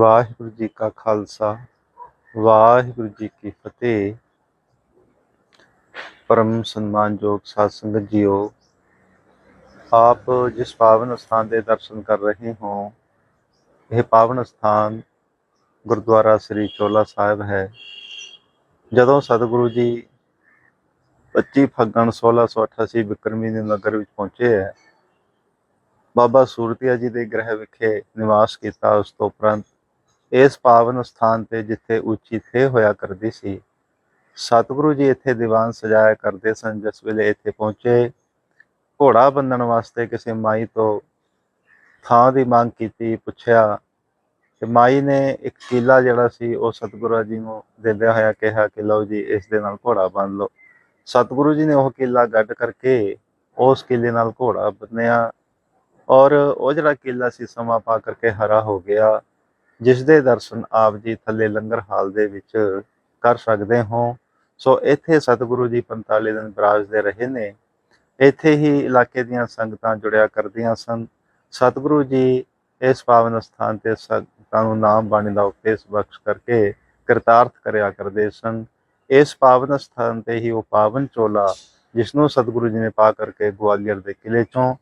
ਵਾਹਿਗੁਰੂ ਜੀ ਕਾ ਖਾਲਸਾ, ਵਾਹਿਗੁਰੂ ਜੀ ਕੀ ਫਤਿਹ। ਪਰਮ ਸਨਮਾਨਯੋਗ ਸਾਧ ਸੰਗਤ ਜੀਓ, ਆਪ ਜਿਸ ਪਾਵਨ ਸਥਾਨ ਦੇ ਦਰਸ਼ਨ ਕਰ ਰਹੇ ਹੋ, ਇਹ ਪਾਵਨ ਸਥਾਨ ਗੁਰਦੁਆਰਾ ਸ੍ਰੀ ਚੋਲਾ ਸਾਹਿਬ ਹੈ। ਜਦੋਂ ਸਤਿਗੁਰੂ ਜੀ 25 ਫੱਗਣ 1688 ਬਿਕਰਮੀ ਦੇ ਨਗਰ ਵਿੱਚ ਪਹੁੰਚੇ ਹੈ, ਬਾਬਾ ਸੂਰਤੀਆ ਜੀ ਦੇ ਗ੍ਰਹਿ ਵਿਖੇ ਨਿਵਾਸ ਕੀਤਾ, ਉਸ ਤੋਂ ਉਪਰੰਤ ਇਸ ਪਾਵਨ ਸਥਾਨ ਤੇ ਜਿੱਥੇ ਉੱਚੀ ਥੇ ਹੋਇਆ ਕਰਦੀ ਸੀ। ਸਤਿਗੁਰੂ ਜੀ ਇੱਥੇ ਦੀਵਾਨ ਸਜਾਇਆ ਕਰਦੇ ਸਨ, ਜਿਸ ਵੇਲੇ ਇੱਥੇ ਪਹੁੰਚੇ। ਘੋੜਾ ਬੰਨਣ ਵਾਸਤੇ ਕਿਸੇ ਮਾਈ ਤੋਂ ਥਾਂ ਦੀ ਮੰਗ ਕੀਤੀ, ਪੁੱਛਿਆ। ਤੇ ਮਾਈ ਨੇ ਇੱਕ ਕੀਲਾ ਜਿਹੜਾ ਸੀ, ਉਹ ਸਤਿਗੁਰੂ ਜੀ ਨੂੰ ਦਿੰਦਿਆਂ ਹੋਇਆ ਕਿਹਾ ਕਿ ਲਓ ਜੀ, ਇਸ ਦੇ ਨਾਲ ਘੋੜਾ ਬੰਨ ਲਓ। ਸਤਿਗੁਰੂ ਜੀ ਨੇ ਉਹ ਕੀਲਾ ਗੱਡ ਕਰਕੇ ਉਸ ਕੀਲੇ ਨਾਲ ਘੋੜਾ ਬੰਨਿਆ ਔਰ ਉਹ ਜਿਹੜਾ ਕੀਲਾ ਸੀ, ਸਮਾਂ ਪਾ ਕਰਕੇ ਹਰਾ ਹੋ ਗਿਆ। ਜਿਸ ਦੇ ਦਰਸ਼ਨ ਆਪ ਜੀ ਥੱਲੇ ਲੰਗਰ ਹਾਲ ਦੇ ਵਿੱਚ ਕਰ ਸਕਦੇ ਹੋ। ਸੋ ਇੱਥੇ ਸਤਿਗੁਰੂ ਜੀ 45 ਦਿਨ ਬਿਰਾਜਦੇ ਰਹੇ ਨੇ। ਇੱਥੇ ਹੀ ਇਲਾਕੇ ਦੀਆਂ ਸੰਗਤਾਂ ਜੁੜਿਆ ਕਰਦੀਆਂ ਸਨ। ਸਤਿਗੁਰੂ ਜੀ ਇਸ ਪਾਵਨ ਸਥਾਨ ਤੇ ਸੰਗਤਾਂ ਨੂੰ ਨਾਮ ਬਾਣੀ ਦਾ ਉਪਦੇਸ਼ ਬਖਸ਼ ਕਰਕੇ ਕਰਤਾਰਥ ਕਰਿਆ ਕਰਦੇ ਸਨ। ਇਸ ਪਾਵਨ ਸਥਾਨ ਤੇ ਹੀ ਉਹ ਪਾਵਨ ਚੋਲਾ ਜਿਸ ਨੂੰ ਸਤਿਗੁਰੂ ਜੀ ਨੇ ਪਾ ਕਰਕੇ ਗਵਾਲੀਅਰ ਦੇ ਕਿਲੇ ਚੋਂ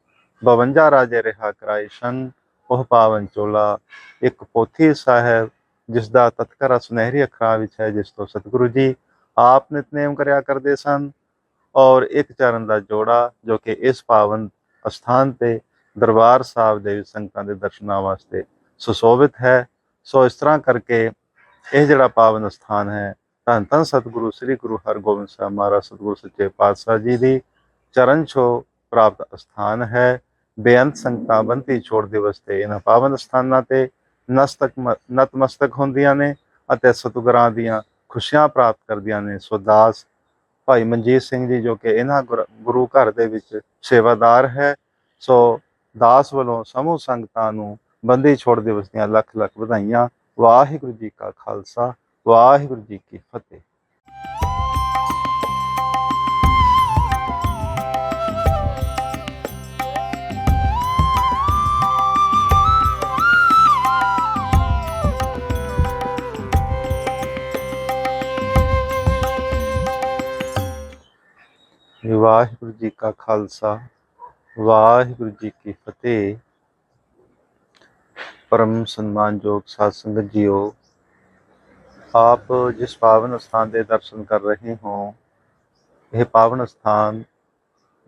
52 ਰਾਜੇ ਰਿਹਾ ਕਰਾਏ ਸਨ। ਉਹ ਪਾਵਨ ਚੋਲਾ, ਇੱਕ ਪੋਥੀ ਸਾਹਿਬ ਜਿਸ ਦਾ ਤਤਕਰਾ ਸੁਨਹਿਰੀ ਅੱਖਰਾਂ ਵਿੱਚ ਹੈ, ਜਿਸ ਤੋਂ ਸਤਿਗੁਰੂ ਜੀ ਆਪ ਨਿਤਨੇਮ ਕਰਿਆ ਕਰਦੇ ਸਨ ਔਰ ਇੱਕ ਚਰਨ ਦਾ ਜੋੜਾ, ਜੋ ਕਿ ਇਸ ਪਾਵਨ ਅਸਥਾਨ ਤੇ ਦਰਬਾਰ ਸਾਹਿਬ ਦੇ ਸੰਗਤਾਂ ਦੇ ਦਰਸ਼ਨਾਂ ਵਾਸਤੇ ਸੁਸ਼ੋਭਿਤ ਹੈ। ਸੋ ਇਸ ਤਰ੍ਹਾਂ ਕਰਕੇ ਇਹ ਜਿਹੜਾ ਪਾਵਨ ਸਥਾਨ ਹੈ, ਧੰਨ ਧੰਨ ਸਤਿਗੁਰੂ ਸ੍ਰੀ ਗੁਰੂ ਹਰਗੋਬਿੰਦ ਸਾਹਿਬ ਮਹਾਰਾਜ, ਸਤਿਗੁਰੂ ਸੱਚੇ ਪਾਤਸ਼ਾਹ ਜੀ ਦੀ ਚਰਨ ਛੋਹ ਪ੍ਰਾਪਤ ਸਥਾਨ ਹੈ। ਬੇਅੰਤ ਸੰਗਤਾਂ ਬੰਤੀ ਛੋੜ ਦਿਵਸ ਤੇ ਇਹਨਾਂ ਪਾਵਨ ਸਥਾਨਾਂ ਤੇ ਨਸਤਕ ਨਤਮਸਤਕ ਹੁੰਦੀਆਂ ਨੇ ਅਤੇ ਸਤਿਗੁਰਾਂ ਦੀਆਂ ਖੁਸ਼ੀਆਂ ਪ੍ਰਾਪਤ ਕਰਦੀਆਂ ਨੇ। ਸੋ ਦਾਸ ਭਾਈ ਮਨਜੀਤ ਸਿੰਘ ਜੀ ਜੋ ਕਿ ਇਹਨਾਂ ਗੁਰ- ਗੁਰੂ ਘਰ ਦੇ ਵਿੱਚ ਸੇਵਾਦਾਰ ਹੈ, ਸੋ ਦਾਸ ਵੱਲੋਂ ਸਮੂਹ ਸੰਗਤਾਂ ਨੂੰ ਬੰਦੀ ਛੋੜ ਦਿਵਸ ਦੀਆਂ ਲੱਖ ਲੱਖ ਵਧਾਈਆਂ। ਵਾਹਿਗੁਰੂ ਜੀ ਕਾ ਖਾਲਸਾ, ਵਾਹਿਗੁਰੂ ਜੀ ਕੀ ਫਤਿਹ। ਵਾਹਿਗੁਰੂ ਜੀ ਕਾ ਖਾਲਸਾ, ਵਾਹਿਗੁਰੂ ਜੀ ਕੀ ਫਤਿਹ। ਪਰਮ ਸਨਮਾਨਯੋਗ ਸਾਧ ਸੰਗਤ ਜੀਓ, ਆਪ ਜਿਸ ਪਾਵਨ ਸਥਾਨ ਦੇ ਦਰਸ਼ਨ ਕਰ ਰਹੇ ਹੋ, ਇਹ ਪਾਵਨ ਸਥਾਨ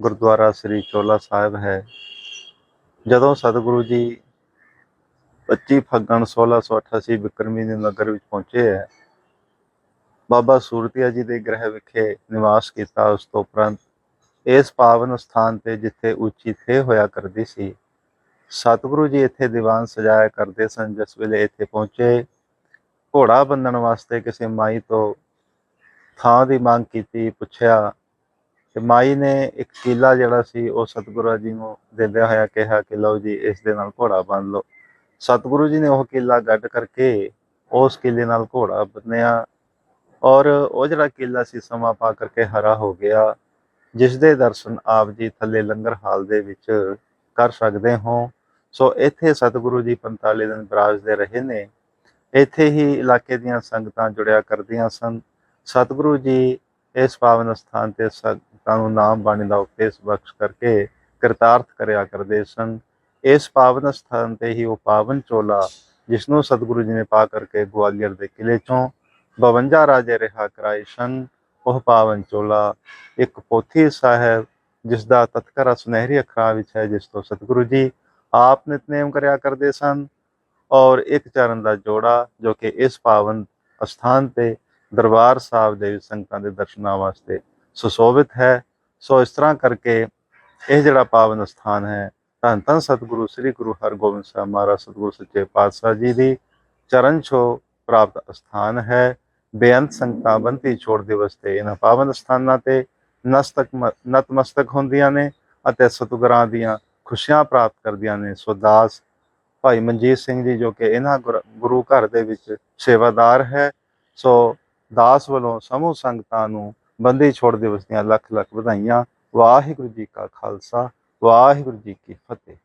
ਗੁਰਦੁਆਰਾ ਸ੍ਰੀ ਚੋਲਾ ਸਾਹਿਬ ਹੈ। ਜਦੋਂ ਸਤਿਗੁਰੂ ਜੀ 25 ਫੱਗਣ 1688 ਬਿਕਰਮੀ ਦੇ ਨਗਰ ਵਿੱਚ ਪਹੁੰਚੇ ਹੈ, ਬਾਬਾ ਸੂਰਤੀਆ ਜੀ ਦੇ ਗ੍ਰਹਿ ਵਿਖੇ ਨਿਵਾਸ ਕੀਤਾ, ਉਸ ਤੋਂ ਉਪਰੰਤ ਇਸ ਪਾਵਨ ਸਥਾਨ ਤੇ ਜਿੱਥੇ ਉੱਚੀ ਥੇ ਹੋਇਆ ਕਰਦੀ ਸੀ। ਸਤਿਗੁਰੂ ਜੀ ਇੱਥੇ ਦੀਵਾਨ ਸਜਾਇਆ ਕਰਦੇ ਸਨ, ਜਿਸ ਵੇਲੇ ਇੱਥੇ ਪਹੁੰਚੇ। ਘੋੜਾ ਬੰਨਣ ਵਾਸਤੇ ਕਿਸੇ ਮਾਈ ਤੋਂ ਥਾਂ ਦੀ ਮੰਗ ਕੀਤੀ, ਪੁੱਛਿਆ ਤੇ ਮਾਈ ਨੇ ਇੱਕ ਕੀਲਾ ਜਿਹੜਾ ਸੀ, ਉਹ ਸਤਿਗੁਰੂ ਜੀ ਨੂੰ ਦਿੰਦਿਆਂ ਹੋਇਆ, ਕਿਹਾ ਕਿ ਲਓ ਜੀ, ਇਸ ਦੇ ਨਾਲ ਘੋੜਾ ਬੰਨ ਲਓ। ਸਤਿਗੁਰੂ ਜੀ ਨੇ ਉਹ ਕੀਲਾ ਗੱਡ ਕਰਕੇ ਉਸ ਕੀਲੇ ਨਾਲ ਘੋੜਾ ਬੰਨਿਆ ਔਰ ਉਹ ਜਿਹੜਾ ਕੀਲਾ ਸੀ, ਸਮਾਂ ਪਾ ਕਰਕੇ ਹਰਾ ਹੋ ਗਿਆ। ਜਿਸ ਦੇ ਦਰਸ਼ਨ ਆਪ ਜੀ ਥੱਲੇ ਲੰਗਰ ਹਾਲ ਦੇ ਵਿੱਚ ਕਰ ਸਕਦੇ ਹੋ। ਸੋ ਇੱਥੇ ਸਤਿਗੁਰੂ ਜੀ 45 ਦਿਨ ਬਿਰਾਜਦੇ ਰਹੇ ਨੇ। ਇੱਥੇ ਹੀ ਇਲਾਕੇ ਦੀਆਂ ਸੰਗਤਾਂ ਜੁੜਿਆ ਕਰਦੀਆਂ ਸਨ। ਸਤਿਗੁਰੂ ਜੀ ਇਸ ਪਾਵਨ ਸਥਾਨ ਤੇ ਸੰਗਤਾਂ ਨੂੰ ਨਾਮ ਬਾਣੀ ਦਾ ਉਪਦੇਸ਼ ਬਖਸ਼ ਕਰਕੇ ਕਰਤਾਰਥ ਕਰਿਆ ਕਰਦੇ ਸਨ। ਇਸ ਪਾਵਨ ਸਥਾਨ ਤੇ ਹੀ ਉਹ ਪਾਵਨ ਚੋਲਾ, ਜਿਸ ਨੂੰ ਸਤਿਗੁਰੂ ਜੀ ਨੇ ਪਾ ਕਰਕੇ ਗਵਾਲੀਅਰ ਦੇ ਕਿਲੇ ਚੋਂ 52 ਰਾਜੇ ਰਿਹਾ ਕਰਾਏ ਸਨ। ਉਹ ਪਾਵਨ ਚੋਲਾ, ਇੱਕ ਪੋਥੀ ਸਾਹਿਬ ਜਿਸ ਦਾ ਤਤਕਰਾ ਸੁਨਹਿਰੀ ਅੱਖਰਾਂ ਵਿੱਚ ਹੈ, ਜਿਸ ਤੋਂ ਸਤਿਗੁਰੂ ਜੀ ਆਪ ਨਿਤਨੇਮ ਕਰਿਆ ਕਰਦੇ ਸਨ ਔਰ ਇੱਕ ਚਰਨ ਦਾ ਜੋੜਾ ਜੋ ਕਿ ਇਸ ਪਾਵਨ ਅਸਥਾਨ ਤੇ ਦਰਬਾਰ ਸਾਹਿਬ ਦੇ ਸੰਗਤਾਂ ਦੇ ਦਰਸ਼ਨਾਂ ਵਾਸਤੇ ਸੁਸ਼ੋਭਿਤ ਹੈ। ਸੋ ਇਸ ਤਰ੍ਹਾਂ ਕਰਕੇ ਇਹ ਜਿਹੜਾ ਪਾਵਨ ਸਥਾਨ ਹੈ, ਧੰਨ ਧੰਨ ਸਤਿਗੁਰੂ, ਸ੍ਰੀ ਗੁਰੂ ਹਰਗੋਬਿੰਦ ਸਾਹਿਬ ਮਹਾਰਾਜ, ਸਤਿਗੁਰੂ ਸੱਚੇ ਪਾਤਸ਼ਾਹ ਜੀ ਦੀ ਚਰਨ ਛੋਹ ਪ੍ਰਾਪਤ ਸਥਾਨ ਹੈ। ਬੇਅੰਤ ਸੰਗਤਾਂ ਬੰਤੀ ਛੋੜ ਦਿਵਸ ਤੇ ਇਹਨਾਂ ਪਾਵਨ ਸਥਾਨਾਂ ਤੇ ਨਸਤਕ ਨਤਮਸਤਕ ਹੁੰਦੀਆਂ ਨੇ ਅਤੇ ਸਤਿਗੁਰਾਂ ਦੀਆਂ ਖੁਸ਼ੀਆਂ ਪ੍ਰਾਪਤ ਕਰਦੀਆਂ ਨੇ ਸੋ ਦਾਸ ਭਾਈ ਮਨਜੀਤ ਸਿੰਘ ਜੀ ਜੋ ਕਿ ਇਹਨਾਂ ਗੁਰ- ਗੁਰੂ ਘਰ ਦੇ ਵਿੱਚ ਸੇਵਾਦਾਰ ਹੈ ਸੋ ਦਾਸ ਵੱਲੋਂ ਸਮੂਹ ਸੰਗਤਾਂ ਨੂੰ ਬੰਦੀ ਛੋੜ ਦਿਵਸ ਦੀਆਂ ਲੱਖ ਲੱਖ ਵਧਾਈਆਂ ਵਾਹਿਗੁਰੂ ਜੀ ਕਾ ਖਾਲਸਾ ਵਾਹਿਗੁਰੂ ਜੀ ਕੀ ਫਤਿਹ